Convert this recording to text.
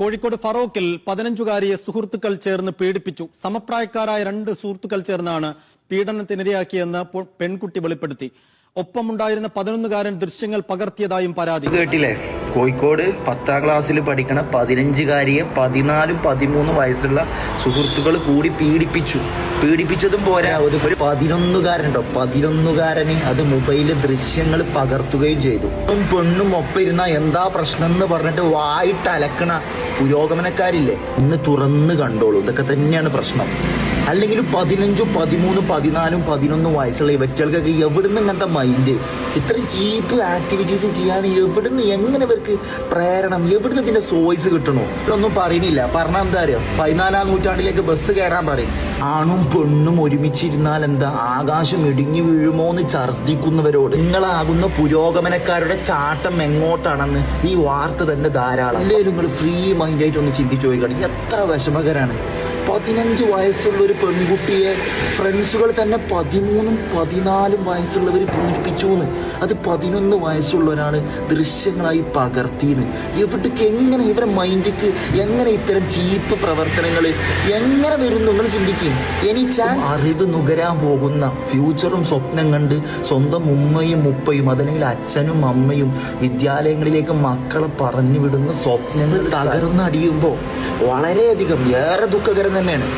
കോഴിക്കോട് ഫറോക്കിൽ പതിനഞ്ചുകാരിയെ സുഹൃത്തുക്കൾ ചേർന്ന് പീഡിപ്പിച്ചു. സമപ്രായക്കാരായ രണ്ട് സുഹൃത്തുക്കൾ ചേർന്നാണ് പീഡനത്തിനിരയാക്കിയെന്ന് പെൺകുട്ടി വെളിപ്പെടുത്തി. ഒപ്പമുണ്ടായിരുന്ന പതിനൊന്നുകാരൻ ദൃശ്യങ്ങൾ പകർത്തിയതായും പരാതി. കേട്ടില്ലേ? കോഴിക്കോട് പത്താം ക്ലാസ്സിൽ പഠിക്കണ പതിനഞ്ചുകാരിയെ പതിനാലും പതിമൂന്നും വയസ്സുള്ള സുഹൃത്തുക്കൾ കൂടി പീഡിപ്പിച്ചു. പീഡിപ്പിച്ചതും പോരാ. ഒരു ഒരു പതിനൊന്നുകാരനുണ്ടോ? പതിനൊന്നുകാരന് അത് മൊബൈൽ ദൃശ്യങ്ങൾ പകർത്തുകയും ചെയ്തു. പെണ്ണും ഒപ്പം ഇരുന്ന എന്താ പ്രശ്നം എന്ന് പറഞ്ഞിട്ട് വായിട്ട് അലക്കണ പുരോഗമനക്കാരില്ലേ? ഇന്ന് തുറന്ന് കണ്ടോളൂ. ഇതൊക്കെ തന്നെയാണ് പ്രശ്നം. അല്ലെങ്കിൽ പതിനഞ്ചും പതിമൂന്നും പതിനാലും പതിനൊന്നും വയസ്സുള്ള വ്യക്തികൾക്കൊക്കെ എവിടുന്ന് ഇങ്ങനത്തെ മൈൻഡ് ഇത്ര ചീപ്പ് ആക്ടിവിറ്റീസ് ചെയ്യാൻ എവിടുന്ന് എങ്ങനെ ഇവർക്ക് പ്രേരണം? എവിടുന്ന് ഇതിന്റെ സോയ്സ് കിട്ടണോ? ഇതൊന്നും പറയണില്ല. പറഞ്ഞാൽ എന്താ അറിയാം? പതിനാലാം നൂറ്റാണ്ടിലേക്ക് ബസ് കയറാൻ പറയും. ആണും പെണ്ണും ഒരുമിച്ചിരുന്നാൽ എന്താ? ആകാശം ഇടിഞ്ഞു വീഴുമോ എന്ന് ഛർദ്ദിക്കുന്നവരോട്. നിങ്ങളാകുന്ന പുരോഗമനക്കാരുടെ ചാട്ടം എങ്ങോട്ടാണെന്ന് ഈ വാർത്ത തന്നെ ധാരാളം. എല്ലാവരും നിങ്ങൾ ഫ്രീ മൈൻഡായിട്ട് ഒന്ന് ചിന്തിച്ചു പോയിക്കാണ് എത്ര വിഷമകരാണ്. പതിനഞ്ച് വയസ്സുള്ള ഒരു പെൺകുട്ടിയെ ഫ്രണ്ട്സുകൾ തന്നെ പതിമൂന്നും പതിനാലും വയസ്സുള്ളവർ പീഡിപ്പിച്ചു എന്ന് അത് പതിനൊന്ന് വയസ്സുള്ള ഒരാൾ ദൃശ്യങ്ങളായി പകർത്തിയെന്ന് ഇവിടേക്ക് എങ്ങനെ ഇവരെ മൈൻഡിക്ക് എങ്ങനെ ഇത്തരം ചീപ്പ് പ്രവർത്തനങ്ങൾ എങ്ങനെ വരുന്നു നിങ്ങൾ ചിന്തിക്കും? ഇനി ചാൻസ് അറിവ് നുകരാൻ പോകുന്ന ഫ്യൂച്ചറും സ്വപ്നം കണ്ട് സ്വന്തം ഉമ്മയും ഉപ്പയും അതല്ലെങ്കിൽ അച്ഛനും അമ്മയും വിദ്യാലയങ്ങളിലേക്ക് മക്കളെ പറഞ്ഞു വിടുന്ന സ്വപ്നങ്ങൾ തകർന്നടിയുമ്പോൾ വളരെയധികം ഏറെ ദുഃഖകരം തന്നെയാണ്.